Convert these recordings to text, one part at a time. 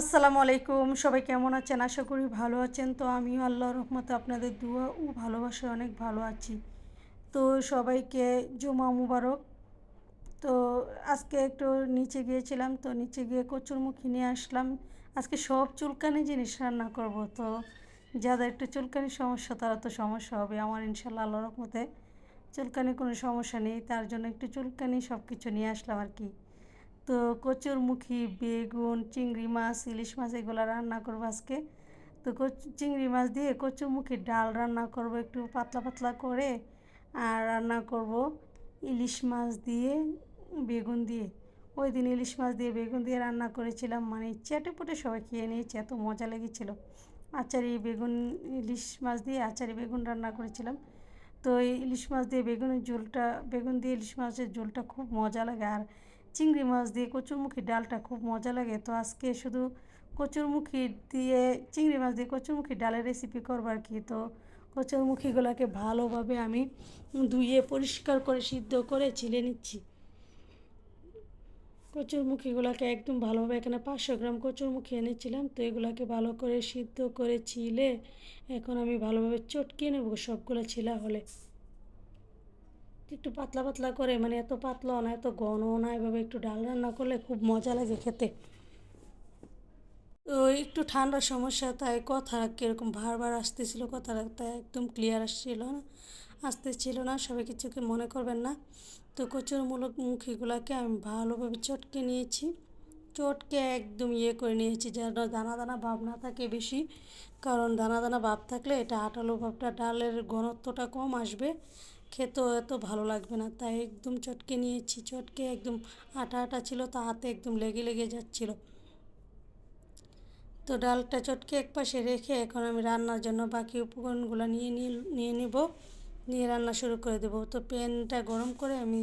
আসসালামু আলাইকুম। সবাই কেমন আছেন? আশা করি ভালো আছেন। তো আমিও আল্লাহর রহমতে আপনাদের দোয়া ও ভালোবাসায় অনেক ভালো আছি। তো সবাইকে জুমা মুবারক। তো আজকে একটু নিচে গিয়েছিলাম, তো নিচে গিয়ে কচুরমুখী নিয়ে আসলাম। আজকে সব চুলকানি জিনিস রান্না করব। তো যাদের একটু চুলকানির সমস্যা, তারা তো সমস্যা হবে। আমার ইনশাল্লাহ আল্লাহর রহমতে চুলকানি কোনো সমস্যা নেই। তার জন্য একটু চুলকানি সব কিছু নিয়ে আসলাম আর কি। তো কচুরমুখী, বেগুন, চিংড়ি মাছ, ইলিশ মাছ এগুলো রান্না করব আজকে। তো চিংড়ি মাছ দিয়ে কচুরমুখী ডাল রান্না করব, একটু পাতলা পাতলা করে। আর রান্না করব ইলিশ মাছ দিয়ে, বেগুন দিয়ে। ওই দিন ইলিশ মাছ দিয়ে, বেগুন দিয়ে রান্না করেছিলাম মানে চেটে পুটে সবাই খেয়ে নিয়েছে, এত মজা লেগেছিলো। আচারি বেগুন, ইলিশ মাছ দিয়ে আচারি বেগুন রান্না করেছিলাম। তো এই ইলিশ মাছ দিয়ে বেগুনের ঝোলটা, বেগুন দিয়ে ইলিশ মাছের ঝোলটা খুব মজা লাগে। আর চিংড়ি মাছ দিয়ে কচুরমুখী ডালটা খুব মজা লাগে। তো আজকে শুধু কচুরমুখী দিয়ে চিংড়ি মাছ দিয়ে কচুরমুখী ডালের রেসিপি করবার কি। তো কচুরমুখীগুলোকে ভালোভাবে আমি ধুয়ে পরিষ্কার করে, সিদ্ধ করে ছিলে নিচ্ছি। কচুরমুখীগুলোকে একদম ভালোভাবে এখানে পাঁচশো গ্রাম কচুরমুখী এনেছিলাম। তো এগুলোকে ভালো করে সিদ্ধ করে ছিলে। এখন আমি ভালোভাবে চটকিয়ে নেব সবগুলো ছিলা হলে। একটু পাতলা পাতলা করে মানে এত পাতলা না, এত ঘন না, এভাবে একটু ডাল রান্না করলে খুব মজা লাগে খেতে। তো একটু ঠান্ডার সমস্যা, তাই কথা কীরকম বারবার আসতেছিল কথাটা তাই একদম ক্লিয়ার আসছিল না, আসতেছিল না সবাই কিছুকে মনে করবেন না। তো কচুর মূলক মুখীগুলোকে আমি ভালোভাবে চটকে নিয়েছি, চটকে একদম ইয়ে করে নিয়েছি, যেন দানা দানা ভাব না থাকে বেশি, কারণ দানা দানা ভাব থাকলে এটা আটালো ভাবটা ডালের ঘনত্বটা কম আসবে খেতেও এত ভালো লাগবে না। তাই একদম চটকে নিয়েছি। চটকে একদম আটা আটা ছিল, তা হাতে একদম লেগে লেগে যাচ্ছিল। তো ডালটা চটকে এক পাশে রেখে এখন আমি রান্নার জন্য বাকি উপকরণগুলো নিয়ে নিয়ে নিয়ে নিব। নিয়ে রান্না শুরু করে দেবো। তো প্যানটা গরম করে আমি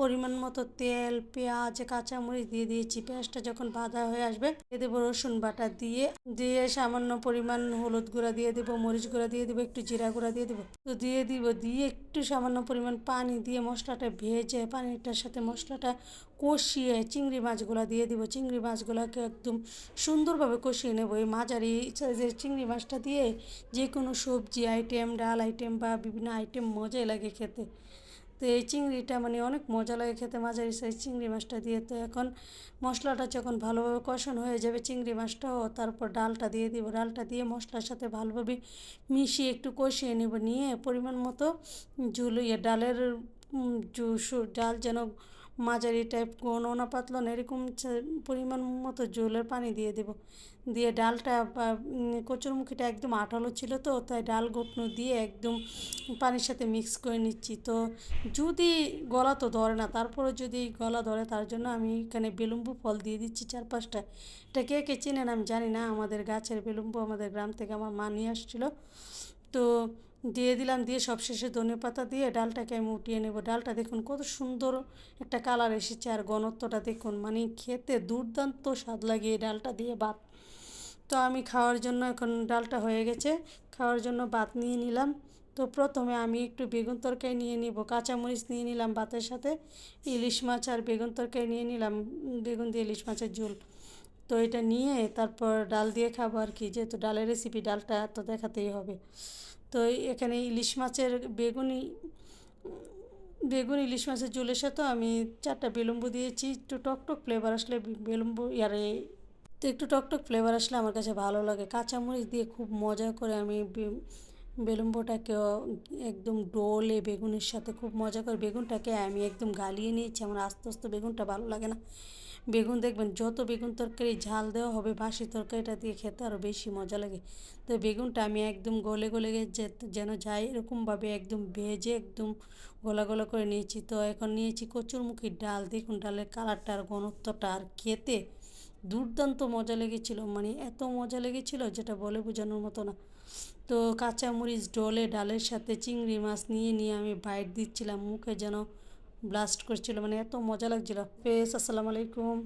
পরিমাণ মতো তেল, পেঁয়াজ, কাঁচামরিচ দিয়ে দিয়েছি। পেঁয়াজটা যখন ভাজা হয়ে আসবে, দিয়ে দেবো রসুন বাটা দিয়ে দিয়ে সামান্য পরিমাণ হলুদ গুঁড়া দিয়ে দেবো, মরিচ গুঁড়া দিয়ে দেবো, একটু জিরা গুঁড়া দিয়ে দেবো। তো দিয়ে দিব, দিয়ে একটু সামান্য পরিমাণ পানি দিয়ে মশলাটা ভেজে, পানিটার সাথে মশলাটা কষিয়ে চিংড়ি মাছগুলো দিয়ে দিব। চিংড়ি মাছগুলোকে একদম সুন্দরভাবে কষিয়ে নেব। এই মাঝারি সাইজের চিংড়ি মাছটা দিয়ে যে কোনো সবজি আইটেম ডাল আইটেম বা বিভিন্ন আইটেম মজাই লাগে খেতে। তো এই চিংড়িটা মানে অনেক মজা লাগে খেতে, মাঝারি সাইজ চিংড়ি মাছটা দিয়ে। তো এখন মশলাটা যখন ভালোভাবে কষান হয়ে যাবে চিংড়ি মাছটাও, তারপর ডালটা দিয়ে দিব। ডালটা দিয়ে মশলার সাথে ভালোভাবে মিশিয়ে একটু কষিয়ে নেব। নিয়ে পরিমাণ মতো ঝুল ইয়ে ডালের ডাল যেন মাঝারি টাইপ কোনো না পাতলো এরকম পরিমাণ মতো জলের পানি দিয়ে দেব। দিয়ে ডালটা কচুরমুখিটা একদম আঠালো ছিল তো, তাই ডাল গোটনো দিয়ে একদম পানির সাথে মিক্স করে নিচ্ছি। তো যদি গলা তো ধরে না তারপরে যদি গলা ধরে, তার জন্য আমি এখানে বেলুম্বু ফল দিয়ে দিচ্ছি চার পাঁচটা এটা কে কে চেনেন আমি জানি না, আমাদের গাছের বেলুম্বু আমাদের গ্রাম থেকে আমার মা নিয়ে আসছিল। তো দিয়ে দিলাম, দিয়ে সবশেষে ধনে পাতা দিয়ে ডালটাকে আমি উঠিয়ে নেব। ডালটা দেখুন কত সুন্দর একটা কালার এসেছে, আর ঘনত্বটা দেখুন মানে খেতে দুর্দান্ত স্বাদ লাগিয়ে ডালটা দিয়ে ভাত। তো আমি খাওয়ার জন্য এখন ডালটা হয়ে গেছে, খাওয়ার জন্য ভাত নিয়ে নিলাম। তো প্রথমে আমি একটু বেগুন তরকারি নিয়ে নিব, কাঁচামরিচ নিয়ে নিলাম ভাতের সাথে, ইলিশ মাছ আর বেগুন তরকারি নিয়ে নিলাম, বেগুন দিয়ে ইলিশ মাছের ঝোল। তো এটা নিয়ে তারপর ডাল দিয়ে খাব আর কি, যেহেতু ডালের রেসিপি ডালটা তো দেখাতেই হবে। তো এখানে ইলিশ মাছের বেগুনি, বেগুন, ইলিশ মাছের ঝোলের সাথে আমি চারটা বেলুম্বু দিয়েছি। একটু টকটক টক ফ্লেভার আসলে বেলুম্বু ইয়ারে তো একটু টকটক টক ফ্লেভার আসলে আমার কাছে ভালো লাগে। কাঁচামরিচ দিয়ে খুব মজা করে আমি বেলুম্বটাকেও একদম ডোলে বেগুনের সাথে খুব মজা করে বেগুনটাকে আমি একদম গালিয়ে নিয়েছি। আমার আস্তে আস্তে বেগুনটা ভালো লাগে না। বেগুন দেখবেন, যত বেগুন তরকারি ঝাল দেওয়া হবে, বাসি তরকারিটা দিয়ে খেতে আরও বেশি মজা লাগে। তো বেগুনটা আমি একদম গলে গলে যেন যায় এরকমভাবে একদম ভেজে একদম গলা গলা করে নিয়েছি। তো এখন নিয়েছি কচুরমুখির ডাল। দেখুন ডালের কালারটা আর ঘনত্বটা আর খেতে দুর্দান্ত মজা লেগেছিলো। মানে এত মজা লেগেছিলো যেটা বলে বোঝানোর মতো না। তো কাঁচামরিচ, ডলে, ডালের সাথে চিংড়ি মাছ নিয়ে নিয়ে আমি বাইট দিচ্ছিলাম। মুখে যেন ব্লাস্ট করছিল মানে এত মজা লাগছিল। ফেস আসসালামু আলাইকুম।